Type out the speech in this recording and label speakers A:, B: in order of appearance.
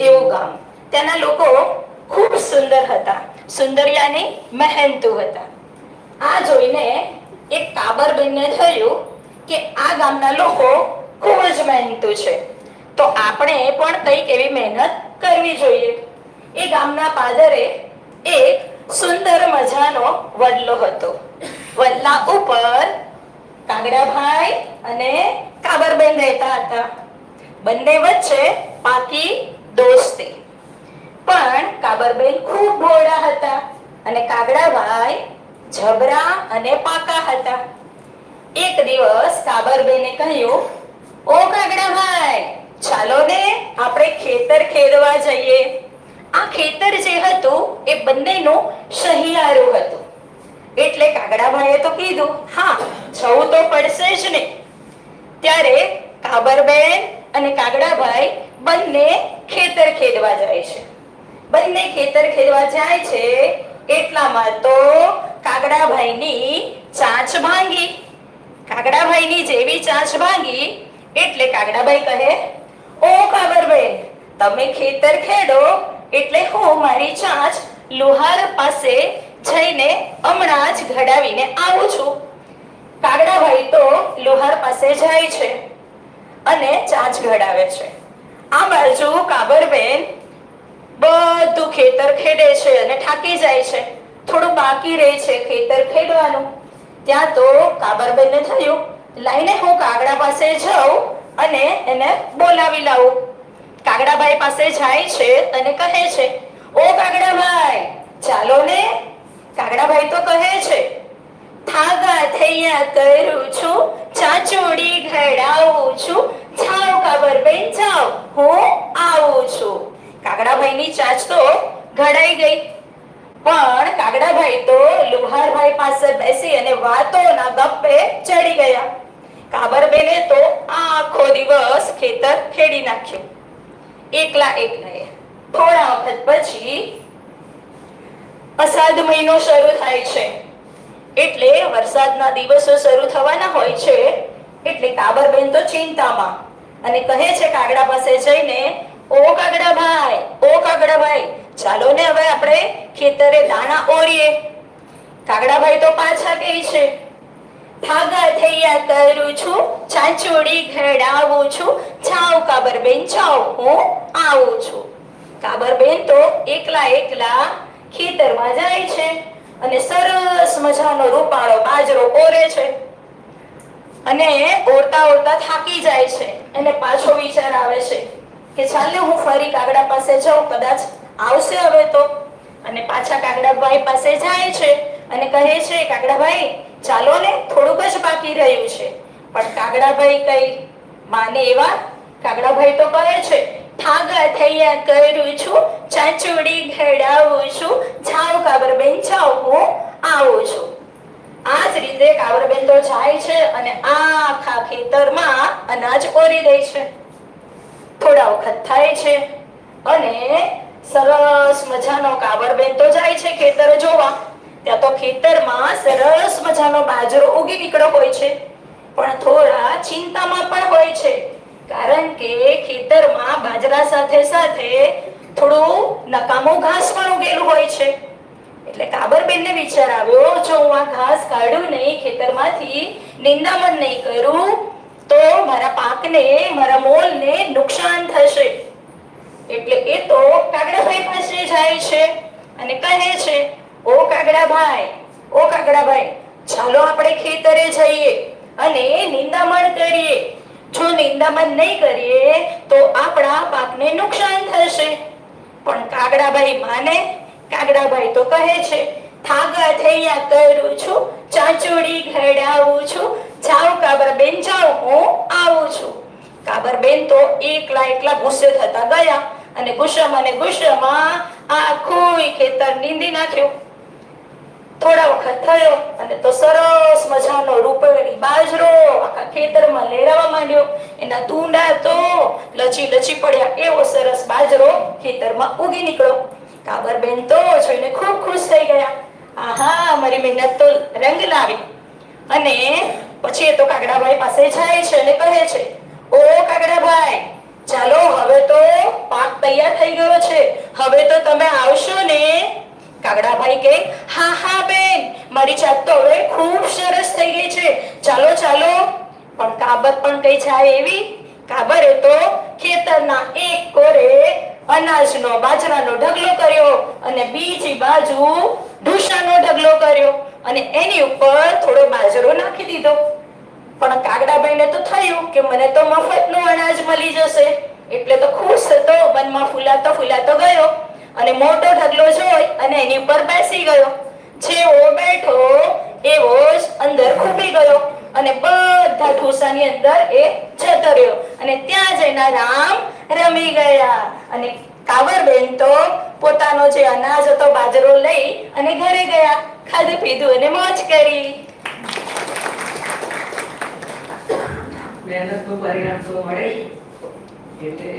A: એવું ગામ. ત્યાંના લોકો ખૂબ સુંદર હતા. સુંદરિયાની મહેનતુ હતા. આ જોઈને એક કાબરબેનને થયું કે આ ગામના લોકો ખૂબ જ મહેનતુ છે. તો આપણે પણ કંઈક એવી મહેનત કરવી જોઈએ. એ ગામના પાદરે એક સુંદર મજાનો વડલો હતો. વડલા ઉપર કાગડાભાઈ અને કાબરબેન રહેતા હતા. બંને વચ્ચે પાકી દોસ્તી. પણ કાબરબેન ખૂબ ભોળા હતા અને કાગડાભાઈ જબરા અને પાકા હતા. એક દિવસ કાબરબેને કહ્યું, ઓ કાગડાભાઈ, ચાલો ને આપણે ખેતર ખેડવા જઈએ. આ ખેતર જે હતું એ બંનેનું સહિયારું હતું. એટલે કાગડાભાઈએ તો કીધું, હા, જવું તો પડશે જ ને. ત્યારે કાબરબેન અને કાગડાભાઈ બંને ખેતર ખેડવા જાય છે. બંને ખેતર ખેડવા જાય છે એટલામાં તો કાગડાભાઈની ચાંચ ભાંગી. કાગડાભાઈની જેવી ચાંચ ભાંગી એટલે કાગડાભાઈ કહે, ઓ કાબરબેન તમે ખેતર ખેડો એટલે હું મારી ચાંચ લુહાર પાસે જઈને હમણાં જ ઘડાવીને આવું છું. કાગડાભાઈ તો લુહાર પાસે જાય છે. અને ચાંચ ઘડાવે છે. આ બાજુ કાબરબેન બધું ખેતર ખેડે છે અને થાકી જાય છે. થોડું બાકી રહે છે ખેતર ખેડવાનું. ત્યાં તો કાબરબેનને થયું, લાઈને હું કાગડા પાસે જાઉં અને એને બોલાવી લાવું. કાગડાભાઈ પાસે જાય છે અને કહે છે, ઓ કાગડાભાઈ, ચાલો ને. કાગડાભાઈ તો કહે છે થાગા થૈયા કરું છું, ચાચોડી ઘડાવું છું. જાઓ કાબરબેન, જાઓ. હું આવું છું. કાગડાભાઈની ચાચ તો ઘડાઈ ગઈ. પણ કાગડાભાઈ તો લુહારભાઈ પાસે બેસી અને વાતોના ગપ્પે ચડી ગયા. કાબરબેને તો આખો દિવસ ખેતર ખેડી નાખ્યું. એકલા એકલાએ. થોડા વખત પછી અષાઢ મહિનો શરૂ થાય છે. એટલે વરસાદના દિવસો શરૂ થવાના હોય છે, એટલે કાબરબેન તો ચિંતામાં. અને કહે છે કાગડા પાસે જઈને, ઓ કાગડા ભાઈ ઓ કાગડાભાઈ, ચાલો ને હવે આપણે ખેતરે દાણા ઓરીએ કાગડાભાઈ તો પાછા કહે છે, ભાગા થૈયા કરું છું, ચાંચોડી ઘડાવું છું, જાઓ કાબરબેન, જાઓ, હું આવું છું. કાબરબેન તો એકલા એકલા ખેતરમાં જાય છે. અને સરસ મજાનો રૂપાળો બાજરો ઓરે છે. અને ઓરતા ઓરતા થાકી જાય છે. એને પાછો વિચાર આવે છે કે ચાલે હું ફરી કાગડા પાસે જાઉં, કદાચ આવશે હવે તો. અને પાછા કાગડાભાઈ પાસે જાય છે અને કહે છે, કાગડાભાઈ, ચાલો ને થોડુંક જ બાકી રહ્યું છે. પણ કાગડાભાઈ કઈ માને એવા? કાગડાભાઈ તો કહે છે આ રીતે કાબરબેન જાય ખેતરમાં અનાજ ઓરી દે છે. થોડા વખત થાય છે અને સરસ મજાનો કાબરબેન તો જાય છે ખેતર જોવા. ત્યાં તો ખેતરમાં સરસ મજાનો બાજરો ઉગી નીકળ્યો હોય છે. પણ થોડા ચિંતામાં પણ હોય છે. કારણ કે ખેતરમાં બાજરા સાથે સાથે થોડું નકામો ઘાસ પણ ઉગેલું હોય છે. એટલે કાબરબેનને વિચાર આવ્યો, જો હું આ ઘાસ કાઢું નહીં, ખેતરમાંથી નિંદામણ નહીં કરું, તો મારા પાકને, મારા મોલને નુકસાન થશે. એટલે એ તો કાગડાભાઈ પાસે જાય છે અને કહે છે, ઓ કાગડાભાઈ ઓ કાગડાભાઈ, ચાલો આપણે ખેતરે જઈએ અને નિંદામણ કરીએ. જો નિંદામણ નહીં કરીએ, તો આપણા પાકને નુકસાન થશે. પણ કાગડાભાઈ માને, કાગડાભાઈ તો કહે છે, થાગા થૈયા કરું છું, ચાંચોડી ઘડાવું છું જાઓ કાબરબેન જાઓ હું આવું છું. કાબરબેન તો એકલા એકલા ગુસ્સે થતા ગયા અને ગુસ્સામાં ને ગુસ્સામાં આખું ખેતર નીંદી નાખ્યું. થોડા વખત થયો અને તો સરસ મજાનો રૂપેરી બાજરો આખા ખેતરમાં લહેરાવા માંડ્યો. એના ધૂંડા તો લચી લચી પડ્યા. એવો સરસ બાજરો ખેતરમાં ઉગી નીકળ્યો. કાબરબેન તો જોઈને ખૂબ ખુશ થઈ ગયા. આહા, મારી મહેનત તો રંગ લાવી. અને પછી એ તો કાગડાભાઈ પાસે જાય છે અને કહે છે, ઓ કાગડાભાઈ, ચાલો હવે તો પાક તૈયાર થઈ ગયો છે. હવે તો તમે આવશો ને કાગડાભાઈ કે, હા હા, બેન, મારી જાત તો હવે ખૂબ સરસ થઈ ગઈ છે. ચાલો ચાલો. પણ કાબર પણ કઈ જાય એવી? કાબર એ તો ખેતરના એક કોરે અનાજનો બાજરાનો ઢગલો કર્યો અને બીજી બાજુ ઢૂસાનો ઢગલો કર્યો અને એની ઉપર થોડો બાજરો નાખી દીધો. પણ કાગડાભાઈને તો થયું કે મને તો મફતનું અનાજ મળી જશે. એટલે તો ખુશ હતો, મનમાં ફૂલાતો ફૂલાતો ગયો. અને મોટો ઢગલો જોઈ અને એની ઉપર બેસી ગયો. જેવો બેઠો એવો જ અંદર ખૂબી ગયો અને બધા ઢોસાની અંદર એ જતો રહ્યો. અને ત્યાં જઈને રામ રમી ગયા. અને કાવરબેન તો પોતાનો જે અનાજ હતો બાજરો લઈ અને ઘરે ગયા. ખાધું પીધું અને મોજ કરી.
B: મહેનતનું પરિણામ તો મળે એટલે